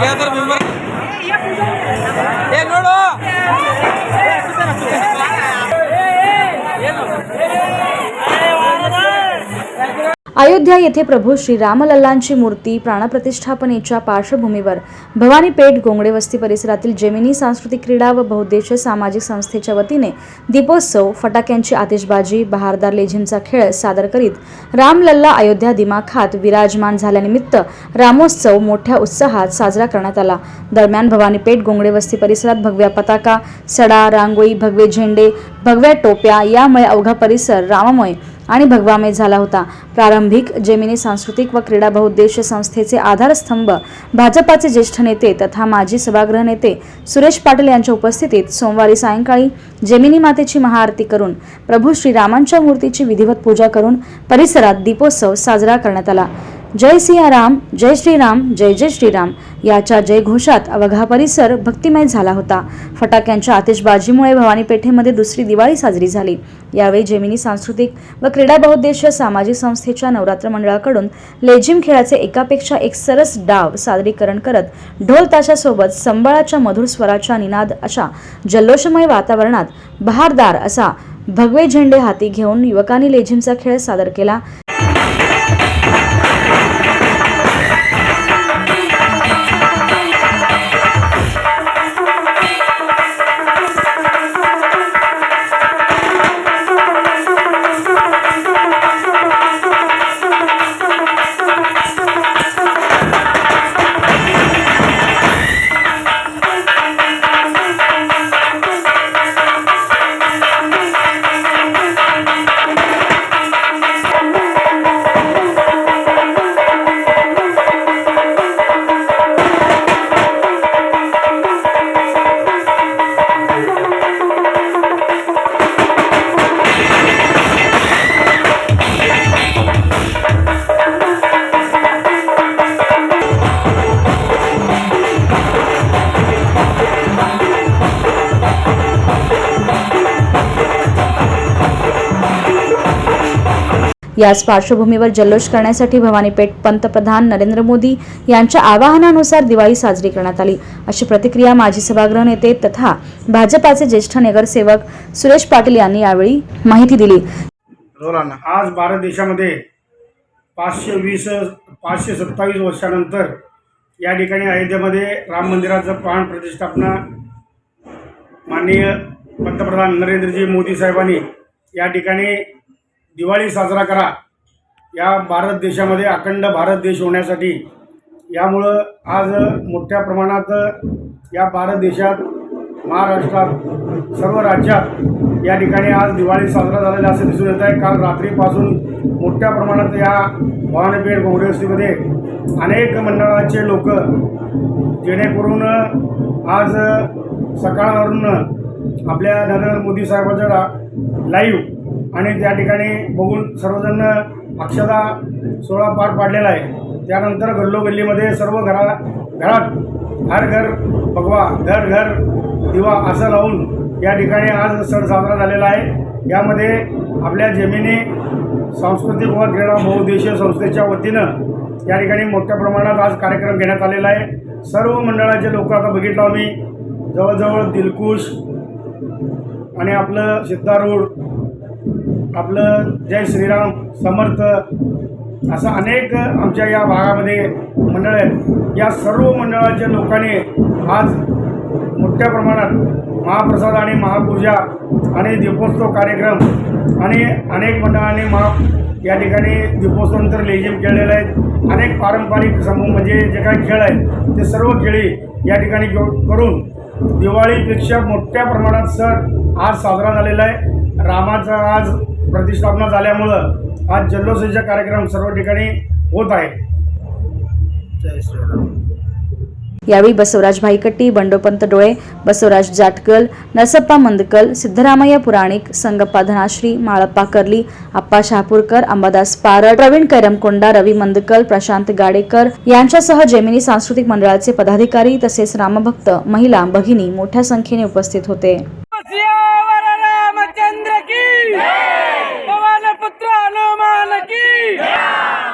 together Ayodhya येथे प्रभू श्रीरामलल्लांची मूर्ती प्राणप्रतिष्ठापनेच्या पार्श्वभूमीवर भवानी पेठ गोंगडे वस्ती परिसरातील जेमिनी सांस्कृतिक क्रीडा व बहुद्देशीय सामाजिक संस्थेच्या वतीने दीपोत्सव फटाक्यांची आतिषबाजी बहारदार लेझिमचा खेळ सादर करीत रामलल्ला अयोध्या दिमाखात विराजमान झाल्यानिमित्त रामोत्सव मोठ्या उत्साहात साजरा करण्यात आला. दरम्यान भवानी पेठ गोंगडे वस्ती परिसरात भगव्या पताका सडा रांगोळी भगवे झेंडे भगव्या टोप्या यामुळे अवघा परिसर राममय आणि भगवामय झाला होता. प्रारंभिक जेमिनी सांस्कृतिक व क्रीडा बहुद्देशीय संस्थेचे आधारस्तंभ भाजपाचे ज्येष्ठ नेते तथा माजी सभागृह नेते सुरेश पाटील यांच्या उपस्थितीत सोमवारी सायंकाळी जेमिनी मातेची महाआरती करून प्रभू श्रीरामांच्या मूर्तीची विधिवत पूजा करून परिसरात दीपोत्सव साजरा करण्यात आला. जय सियाराम जय श्रीराम जय जय श्रीराम याच्या जयघोषात अवघा परिसर भक्तिमय झाला होता. फटाक्यांच्या आतिषबाजीमुळे भवानी पेठेमध्ये दुसरी दिवाळी साजरी झाली. यावेळी जेमिनी सांस्कृतिक व क्रीडा बहुद्देशीय सामाजिक संस्थेच्या नवरात्र मंडळाकडून लेझिम खेळाचे एकापेक्षा एक सरस डाव सादरीकरण करत ढोल ताशासोबत संबळाच्या मधुर स्वराच्या निनाद अशा जल्लोषमय वातावरणात बहारदार असा भगवे झेंडे हाती घेऊन युवकांनी लेझिमचा खेळ सादर केला. याच पार्श्वभूमीवर जल्लोष करण्यासाठी भवानीपेठ पंतप्रधान नरेंद्र मोदी यांच्या आवाहनानुसार दिवाळी साजरी करण्यात आली. अशी प्रतिक्रिया माजी सभागृह नेते तथा भाजपाचे ज्येष्ठ नगरसेवक सुरेश पाटील यांनी यावेळी माहिती दिली. आज भारत देशामध्ये पाचशे वीस पाचशे सत्तावीस वर्षानंतर या ठिकाणी अयोध्येमध्ये राम मंदिराचं प्राण प्रतिष्ठापना माननीय पंतप्रधान नरेंद्रजी मोदी साहेबांनी या ठिकाणी दिवाळी साजरा करा. या भारत देशामध्ये अखंड भारत देश होण्यासाठी यामुळं आज मोठ्या प्रमाणात या भारत देशात महाराष्ट्रात सर्व राज्यात या ठिकाणी आज दिवाळी साजरा झालेला असं दिसून येत आहे. काल रात्रीपासून मोठ्या प्रमाणात या भवानीपेठ गोंगडे अनेक मंडळाचे लोक जेणेकरून आज सकाळवरून आपल्या नरेंद्र मोदी साहेबांच्या लाईव्ह आणि त्या ठिकाणी बघून सर्वजण अक्षदा सोहळा पार पाडलेला आहे. त्यानंतर गल्लोगल्लीमध्ये सर्व घरा घरात हर घर भगवा घर घर दिवा असं लावून या ठिकाणी आज सण साजरा झालेला आहे. यामध्ये आपल्या जमिनी सांस्कृतिक व क्रीडा बहुउद्देशीय संस्थेच्या वतीनं या ठिकाणी मोठ्या प्रमाणात आज कार्यक्रम घेण्यात आलेला आहे. सर्व मंडळाचे लोक आता बघितलं आम्ही. जवळजवळ दिलकुश आणि आपलं सिद्धारूढ आपलं जय श्रीराम समर्थ असं अनेक आमच्या या भागामध्ये मंडळ आहेत. या सर्व मंडळाच्या लोकांनी आज मोठ्या प्रमाणात महाप्रसाद आणि महापूजा आणि दीपोत्सव कार्यक्रम आणि अनेक मंडळांनी महा या ठिकाणी दीपोत्सवानंतर लेझिम खेळलेले आहेत अनेक पारंपरिक समूह म्हणजे जे काही खेळ आहेत ते सर्व खेळी या ठिकाणी करून दिवाळीपेक्षा मोठ्या प्रमाणात सण आज साजरा झालेला आहे. रामाचा आज प्रतिष्ठापना झाल्यामुळं आज जल्लोषाचे कार्यक्रम सर्व ठिकाणी होत आहे जय श्रीराम. यावेळी बसवराज भाईकट्टी बंडोपंत डोळे बसवराज जाटकल नरसप्पा मंदकल सिद्धरामय्या पुराणिक संगप्पा धनाश्री माळप्पा कर्ली आप्पा शहापूरकर अंबादास पारड प्रवीण कैरमकोंडा रवी मंदकल प्रशांत गाडेकर यांच्यासह जेमिनी सांस्कृतिक मंडळाचे पदाधिकारी तसेच रामभक्त महिला भगिनी मोठ्या संख्येने उपस्थित होते. पुत्र हनुमान की। जय